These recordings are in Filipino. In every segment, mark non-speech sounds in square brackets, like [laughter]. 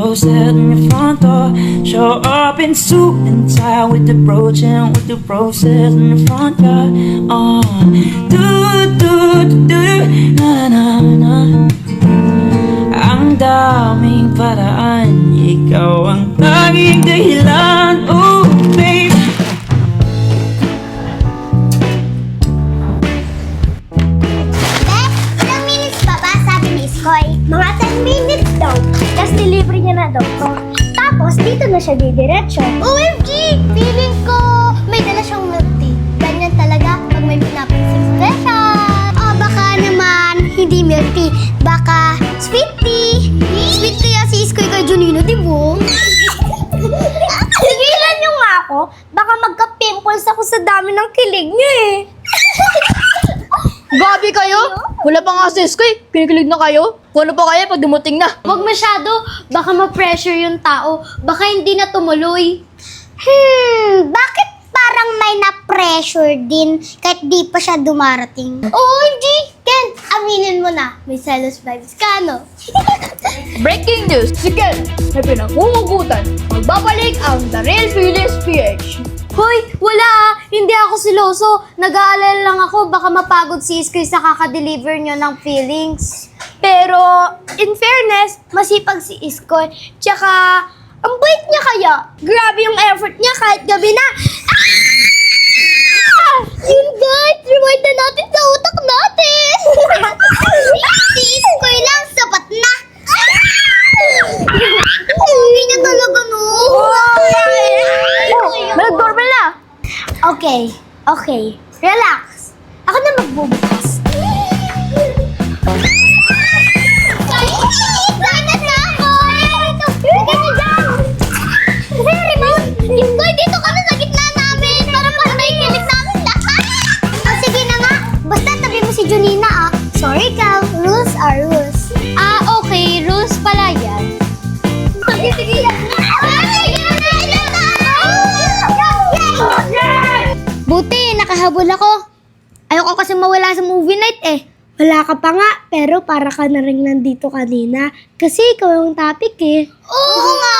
close it in your front door. Show up in suit and tie with the brooch and with the roses in the front yard. Oh, do do do do na na na. Ang daming paraan, ikaw ang tanging dahilan. Tigilan niyo nga ako. Baka magka-pimples ako sa dami ng kilig niyo eh. Gabi kayo? Wala pa nga sis ko eh. Kinikilig na kayo. Kung ano pa kaya pag dumating na. Huwag masyado, baka ma-pressure yung tao. Baka hindi na tumuloy. Hmm, bakit parang may na-pressure din kahit di pa siya dumarating? Oo, hindi. Ken, aminin mo na. May selos vibes ka, no? Breaking news! Si Ken, may pinangungugutan. Magbabalik ang The Real Feelings PH. Hoy, wala ah. Hindi ako siloso. Nag-aalala lang ako baka mapagod si Iskoy sa kakadeliver niyo ng feelings. Pero, in fairness, masipag si Iskoy. Tsaka, ang bait niya kaya. Grabe yung effort niya kahit gabi na. Ah! Yun guys, rewind na natin sa utak natin. [laughs] si Iskoy lang, Okay, okay. Relax. Ako na magbubukas. Wala ka pa nga, pero para ka na rin nandito kanina. Kasi ikaw yung topic eh. Oo nga!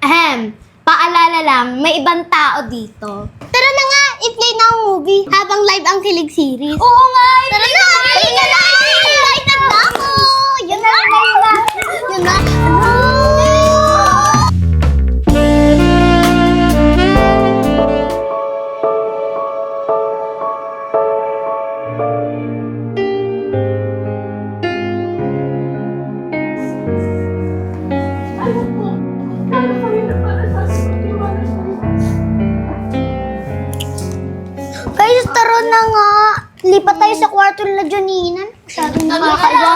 Ahem, paalala lang, may ibang tao dito. Tara na nga, i-play na ang movie habang live ang kilig series. Oo nga! Tara na! Play na tara na nga. Lipat tayo sa kwarto nila Joninan. Masyadong nakakaiba.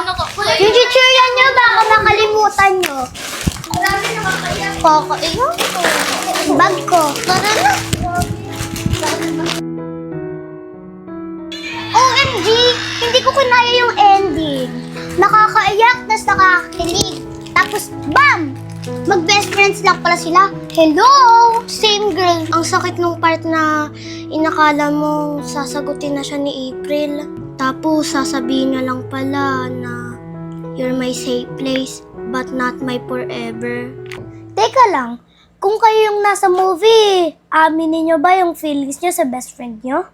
Yung chichirya nyo, baka makalimutan nyo. Kakaiba. Bag ko. Tara na. OMG! Hindi ko kinaya yung ending. Nakakaiyak, tas nakakakilig. Tapos, BAM! Mag-best friends lang pala sila. Hello! Same girl. Ang sakit nung part na inakala mo sasagutin na siya ni April. Tapos, sasabihin niya lang pala na you're my safe place, but not my forever. Teka lang, kung kayo yung nasa movie, aminin niyo ba yung feelings niyo sa best friend niyo?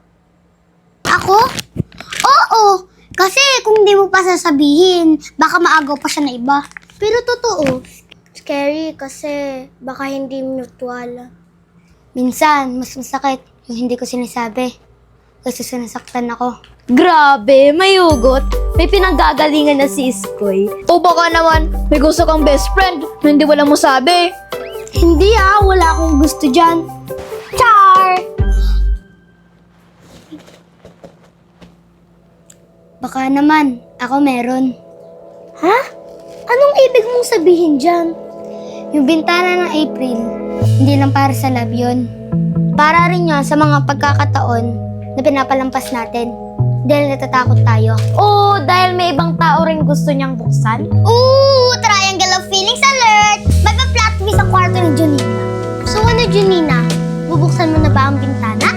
Ako? Oo! Kasi kung di mo pa sasabihin, baka maagaw pa siya na iba. Pero totoo, scary kasi baka hindi mutual. Minsan, mas masakit yung hindi ko sinasabi. Kasi sinasaktan ako. Grabe, may ugot. May pinanggagalingan na si Iskoy. O baka naman, may gusto kang best friend na hindi wala mo sabi. Hindi ah, wala akong gusto dyan. Char! Baka naman, ako meron. Ha? Anong ibig mong sabihin dyan? Yung bintana ng April, hindi lang para sa love yun. Para rin yun sa mga pagkakataon na pinapalampas natin. Dahil natatakot tayo. O dahil may ibang tao rin gusto niyang buksan. Ooh! Triangle of feelings alert! May pa-plot twist sa kwarto ni Junina. So ano, Junina? Bubuksan mo na ba ang bintana?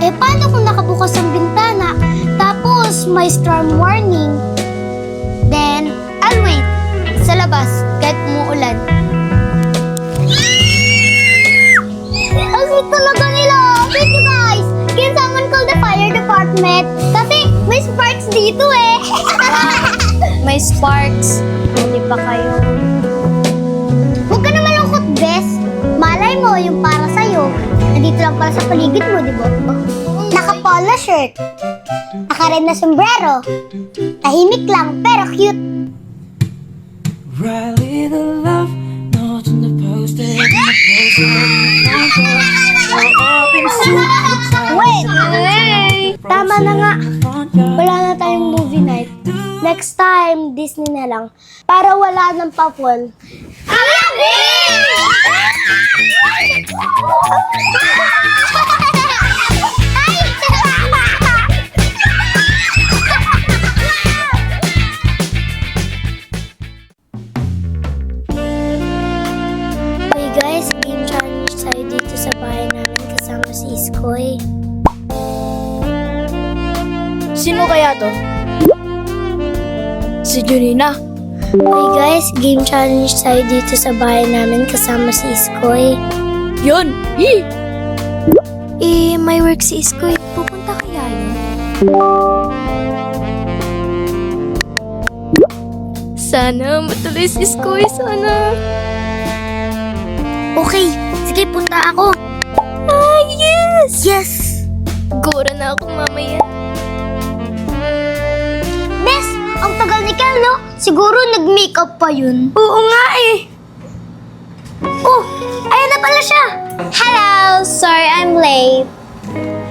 Eh, paano kung nakabukas ang bintana? Tapos, may storm warning. Then, I'll wait. Sa labas, kahit umuulan. Ang sweet talaga nila. Thank you guys. Can someone call the fire department? Kasi may sparks dito eh. [laughs] May sparks. Hindi pa kayo. Huwag ka na malungkot, Bes. Malay mo yung para sa'yo. Nandito lang para sa paligid mo, di ba? Naka-polo shirt. Naka-red na sombrero. Tahimik lang, pero cute. Riley the love notes on the poster, on the poster, the in and tie Wait! the Hey! Tama na nga. Wala na tayong movie night. Next time, Disney na lang. Para wala ng papol. Hey to? Si Junina. Hey guys, game challenge tayo dito sa bahay namin kasama si Iskoy. Yun! Hi! Eh, may work si Iskoy. Pupunta kaya yun? Sana matuloy si Skoy. Sana. Okay, sige, punta ako. Ah, yes! Yes! Gura na ako mamaya. Tagal no? Siguro nag-makeup pa yun. Oo nga eh. Oh, ayan na pala siya. Hello, sorry I'm late.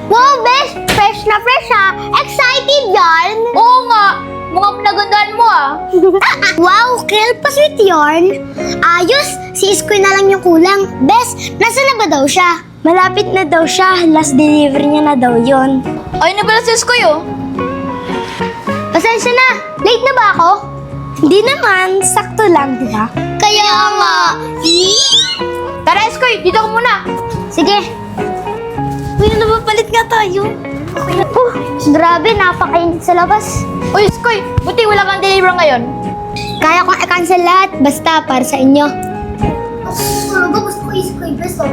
Wow, Bes, fresh na fresh ha. Excited yan. Oo nga! Mga pinagandaan mo ah! [laughs] wow, Kel, pa-sweet yarn. Ayos, si Iskoy na lang yung kulang. Bes, nasa na ba daw siya? Malapit na daw siya. Last delivery niya na daw yon. Ay na pala si Skoy oh! Pasensya na. Late na ba ako? Hindi naman. Sakto lang, di ba? Kaya nga. Tara Skoy! Dito ko muna! Sige. Uy, napapalit nga tayo. Oh, grabe, napakainit sa labas. Uy Skoy! Buti wala kang deliver ngayon. Kaya kong i-cancel lahat, basta para sa inyo. Talaga gusto ko iskoy, beso.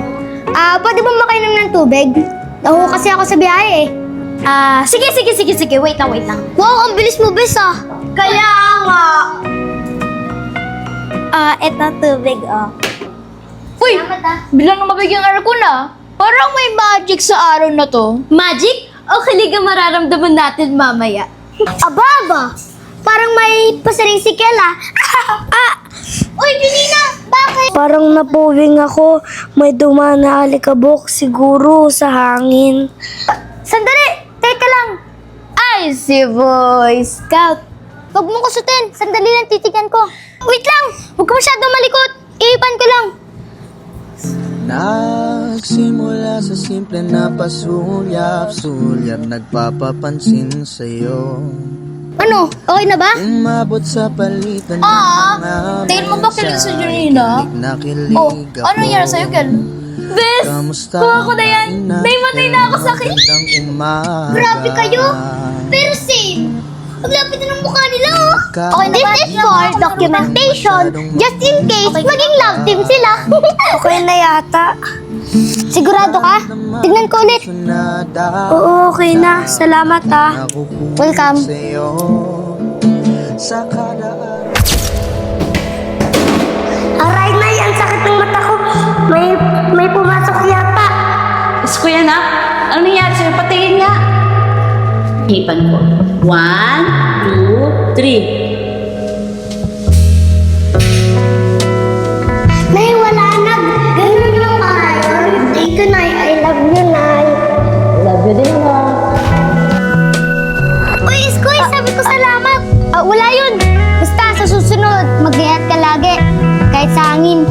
Ah, pwede ba makainom ng tubig? Nahu kasi ako sa biyahe eh. Ah, sige, sige, sige, sige. Wait lang, wait lang. Wow, ang bilis mo, bes ah. Kaya nga. Ah, eto tubig, oh. Uy! Salamat ah. Bilang na mabigyan araw ko na. Parang may magic sa araw na to. Magic? O kaliga mararamdaman natin mamaya. [laughs] Aba, aba. Parang may pasaring si Kel [laughs] ah. Uy, Junina, bakit? Parang napowing ako. May dumaan na alikabok siguro sa hangin. Sandali, teka lang. Ay, si Boy Scout. Huwag mo kusutin. Sandali lang titignan ko. Wait lang! Huwag ka masyadong malikot. Iipan ko lang. Nagsimula sa simple na pasulyap-sulyap Nagpapapansin sa'yo Ano? Okay na ba? Umabot sa palitan ng Ah, mga tingin mo ba kilig sa Junina? Kilig na kilig Oh, ako. ano nangyari sa'yo, Kel? Bes! Kamusta? Kuha ko na yan! Naimatay na ako sa akin! Magandang umaga Grabe kayo! Pero same. Ang lapit na ng mukha nila, oh. Okay This is for documentation. Just in case, maging love team sila. [laughs] Okay na yata. Sigurado ka? Tignan ko ulit. Oo, okay na. Salamat ah. Welcome. Kada araw Aray na yan, sakit ng mata ko. May, may pumasok yata. Diyos ko yan, ah. Ano nangyari sa'yo? Patingin nga. Hipan ko. One, two, three. Nay, wala na. Ganun lang you, Nay. I love you, Nay. Love you din, ha. Uy, Iskoy, sabi ko salamat. Ah, wala yun. Basta sa susunod, mag ka lagi. Kahit sa hangin.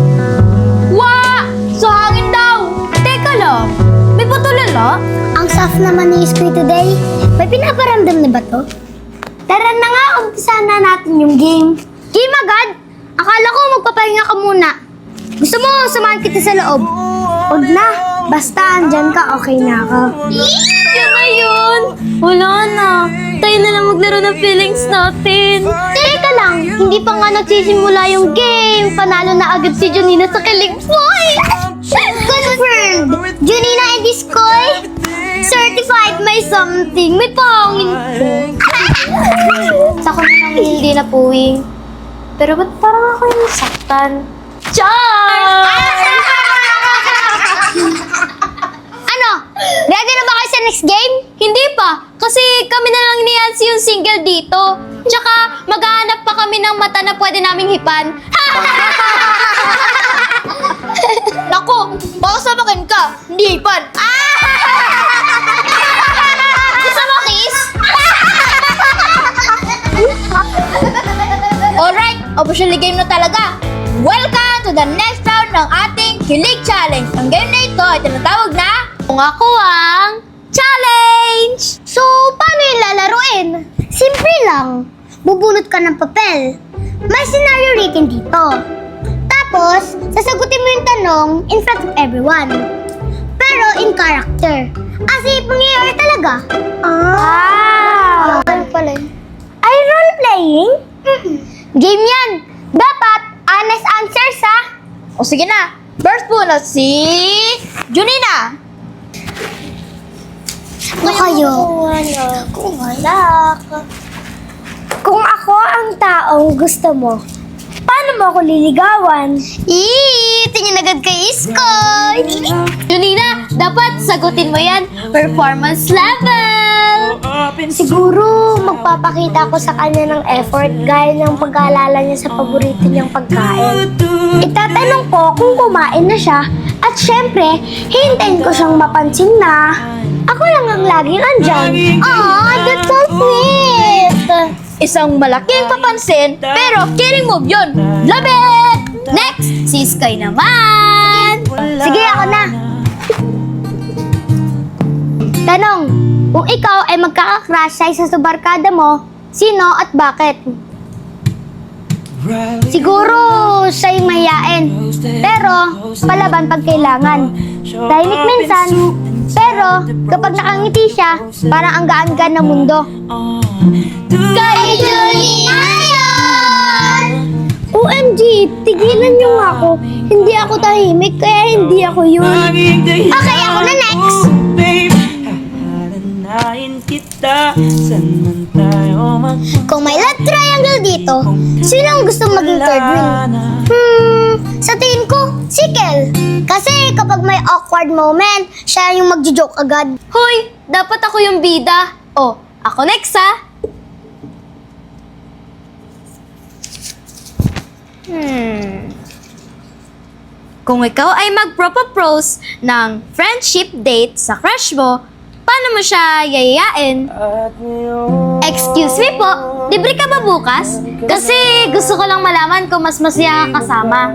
Wa! Sa hangin daw! Teka lang, may patulala? Ang soft naman ni Iskoy today. May pinaparamdam na ba to? Tara na nga, umpisa na natin yung game. Game agad? Akala ko magpapahinga ka muna. Gusto mo, samahan kita sa loob. Huwag na. Basta andyan ka, okay na ako. Yun na yun! Wala na. Tayo na lang maglaro ng feelings natin. Teka lang, hindi pa nga nagsisimula yung game. Panalo na agad si Junina sa kilig. Boy! Confirmed! Junina and Iskoy, certified may something. May pangin po. Sa ko na lang hindi na puwing. Pero ba't parang ako yung saktan? Char! ano? Ready na ba kayo sa next game? Hindi pa. Kasi kami na lang ni Yancy yung single dito. Tsaka maghahanap pa kami ng mata na pwede naming hipan. [laughs] Nako, baka sabakin ka. Hindi hipan. [laughs] Gusto mo kiss? [laughs] Alright, officially game na talaga. Welcome to the next round ng ating Kilig Challenge. Ang game na ito ay tinatawag na Kung Ako Ang Challenge! So, paano yung lalaruin? Simple lang. Bubunot ka ng papel. May scenario written dito. Tapos, sasagutin mo yung tanong in front of everyone. Pero in character. As if mangyayari talaga. Ah! Ano pala yun? Ay, role-playing? Game yan! Dapat honest answers ha! O sige na, first muna si Junina. Ano kayo? Kung wala ka. Kung ako ang taong gusto mo, paano mo ako liligawan? Eee! Tingin agad kay Iskoy! Junina, dapat sagutin mo yan. Performance level! Siguro magpapakita ko sa kanya ng effort gaya ng pag-aalala niya sa paborito niyang pagkain. Itatanong ko kung kumain na siya at syempre, hintayin ko siyang mapansin na ako lang ang laging andyan. Aw, that's so sweet! Isang malaking papansin, pero killing move yun. Love it! Next, si Sky naman! Sige, ako na. Tanong, kung ikaw ay magkakakrush sa sa barkada mo, sino at bakit? Siguro siya yung. Pero, palaban pag kailangan. Tahimik minsan, pero kapag nakangiti siya, parang ang gaan-gaan ng mundo. Kay Julina yun! OMG, tigilan niyo nga ako. Hindi ako tahimik, kaya hindi ako yun. Okay, ako na next. Kita man tayo Kung may love triangle dito, sino ang gusto maging third wheel? Hmm, sa tingin ko, si Kel. Kasi kapag may awkward moment, siya yung magjo-joke agad. Hoy, dapat ako yung bida. Oh, ako next ha. Hmm. Kung ikaw ay magpropose ng friendship date sa crush mo, paano mo siya yayayain? At ngayon Excuse me po, libre ka ba bukas? Kasi gusto ko lang malaman kung mas masaya ka kasama.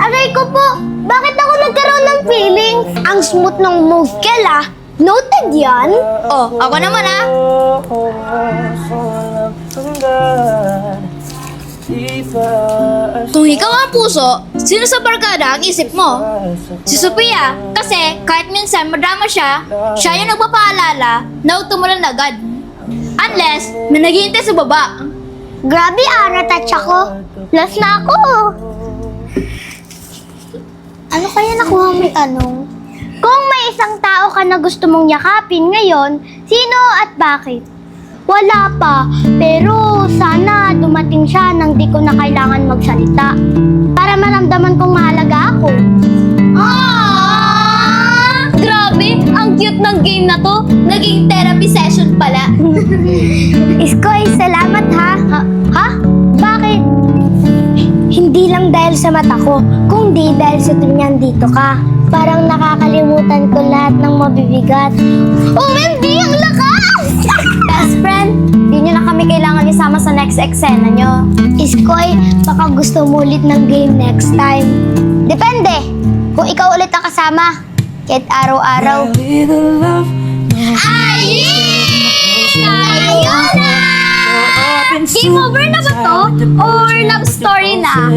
Aray ko po, bakit ako nagkaroon ng feelings? Ang smooth ng move, Kel ah. Noted yan? Oh, ako naman ah. Kung ikaw ang puso, sino sa barkada ang isip mo? Si Sophia, kasi kahit minsan madrama siya, siya yung nagpapaalala na huwag tumulan agad. Unless, may naghihintay sa baba. Grabe ah, natouch ako. Last na ako. Ano kaya nakuha mo tanong? Kung may isang tao ka na gusto mong yakapin ngayon, sino at bakit? Wala pa, pero sana dumating siya nang di ko na kailangan magsalita. Para maramdaman kong mahalaga ako. Ang game na to. Naging therapy session pala. [laughs] Iskoy, salamat ha. Ha? ha? Bakit? Hindi lang dahil sa mata ko, kundi dahil sa tunyan dito ka. Parang nakakalimutan ko lahat ng mabibigat. OMG, ang lakas! [laughs] Best friend, di nyo na kami kailangan isama sa next eksena nyo. Iskoy, baka gusto mo ulit ng game next time. Depende. Kung ikaw ulit ang kasama. Kahit araw-araw. Ayy! Ayun na! Game over na ba to? Or love story na? [laughs]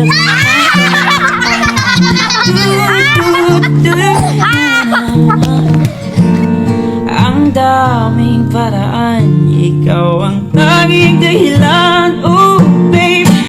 ang daming paraan Ikaw ang tanging dahilan Oh, baby